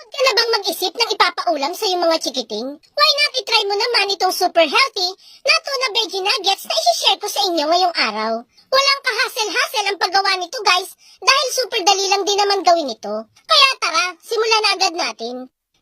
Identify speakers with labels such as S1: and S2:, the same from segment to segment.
S1: Pagod ka na bang mag-isip ng ipapaulam sa iyong mga chikiting? Why not itry mo naman itong super healthy na tuna veggie nuggets na isi-share ko sa inyo ngayong araw. Walang kahasel-hasel ang paggawa nito guys dahil super dali lang din naman gawin ito. Kaya tara, simulan na agad natin.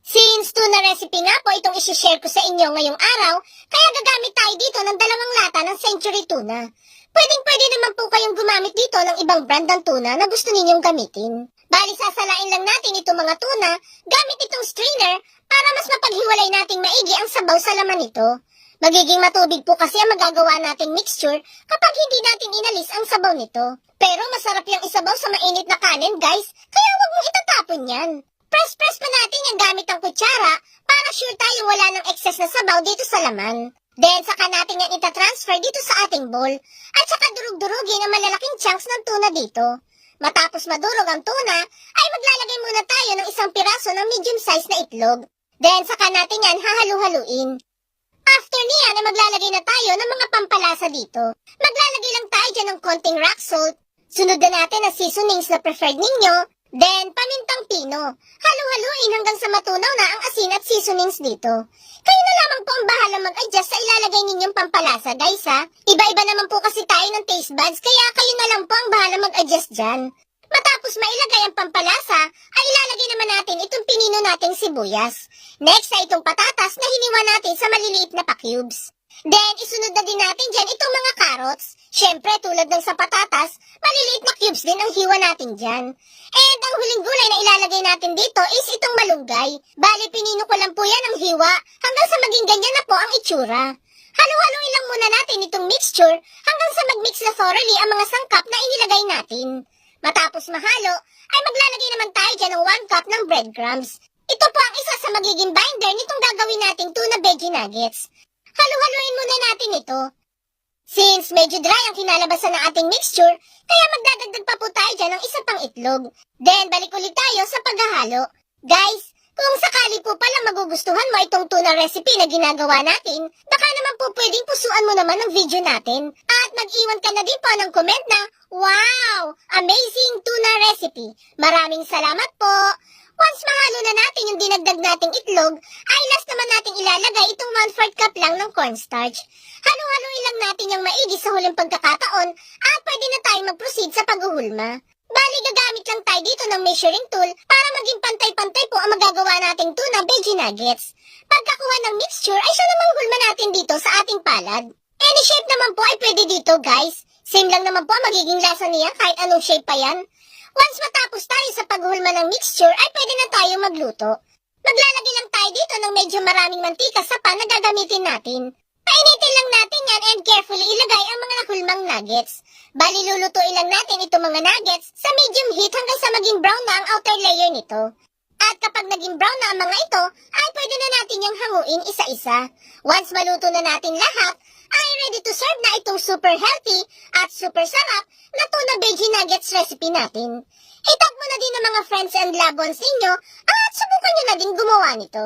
S1: Since tuna recipe nga po itong isi-share ko sa inyo ngayong araw, kaya gagamit tayo dito ng dalawang lata ng century tuna. Pwedeng pwede naman po kayong gumamit dito ng ibang brand ng tuna na gusto ninyong gamitin. Bali sasalain lang natin itong mga tuna gamit itong strainer para mas mapaghiwalay nating maigi ang sabaw sa laman nito. Magiging matubig po kasi ang magagawa nating mixture kapag hindi natin inalis ang sabaw nito. Pero masarap yung isabaw sa mainit na kanin guys, kaya huwag mong itatapon yan. Press-press pa natin yung gamit ang kutsara para sure tayo wala ng excess na sabaw dito sa laman. Then, saka natin yan itatransfer dito sa ating bowl. At saka durug-durugin ang malalaking chunks ng tuna dito. Matapos madurog ang tuna, ay maglalagay muna tayo ng isang piraso ng medium size na itlog. Then, saka natin yan hahalu-haluin. After niyan, ay maglalagay na tayo ng mga pampalasa dito. Maglalagay lang tayo dyan ng konting rock salt. Sunod na natin ang seasonings na preferred ninyo. Then, pamintang pino. Halu-haluin hanggang sa matunaw na ang asin at seasonings dito. Kayo na lamang po ang bahala mag-adjust sa ilalagay ninyong pampalasa, guys ha. Iba-iba naman po kasi tayo ng taste buds, kaya kayo na mag-adjust dyan. Matapos mailagay ang pampalasa, ay ilalagay naman natin itong pinino nating sibuyas. Next ay itong patatas na hiniwa natin sa maliliit na pa-cubes. Then, isunod na din natin dyan itong mga carrots. Siyempre, tulad ng sa patatas, maliliit na cubes din ang hiwa natin dyan. And ang huling gulay na ilalagay natin dito is itong malunggay. Bali, pinino ko lang po yan ang hiwa hanggang sa maging ganyan na po ang itsura. Halu-haluin lang muna natin itong mixture hanggang sa mag-mix na thoroughly ang mga sangkap na inilagay natin. Matapos mahalo, ay maglalagay naman tayo dyan ng 1 cup ng breadcrumbs. Ito po ang isa sa magiging binder nitong gagawin nating tuna veggie nuggets. Halu-haluin muna natin ito. Since medyo dry ang kinalabasan ng ating mixture, kaya magdadagdag pa po tayo dyan ng isa pang itlog. Then, balik ulit tayo sa paghahalo. Guys, kung sakali po pala magugustuhan mo itong tuna recipe na ginagawa natin, baka naman po pwedeng pusuan mo naman ang video natin. At mag-iwan ka na din po ng comment na, Wow! Amazing tuna recipe! Maraming salamat po! Once mahalo na natin yung dinagdag nating itlog, ay last naman nating ilalagay itong 1-4 cup lang ng cornstarch. Halo-haluin lang natin yung maigi sa huling pagkakataon at pwede na tayong mag-proceed sa paghuhulma. Bali, gagamit lang tayo dito ng measuring tool para maging pantay-pantay ang magagawa nating tuna veggie nuggets. Pagkakuha ng mixture ay siya namang hulma natin dito sa ating palad. Any shape naman po ay pwede dito guys. Same lang naman po ang magiging lasa niya kahit anong shape pa yan. Once matapos tayo sa paghulma ng mixture ay pwede na tayo magluto. Maglalagay lang tayo dito ng medyo maraming mantika sa pan na gagamitin natin. Painitin lang natin yan and carefully ilagay ang mga nahulmang nuggets. Bali lulutuin lang natin itong mga nuggets sa medium heat hanggang sa maging brown na ang outer layer nito. At kapag naging brown na ang mga ito, ay pwede na natin yung hanguin isa-isa. Once maluto na natin lahat, ay ready to serve na itong super healthy at super sarap na tuna veggie nuggets recipe natin. Itag mo na din ng mga friends and loved ones ninyo at subukan nyo na din gumawa nito.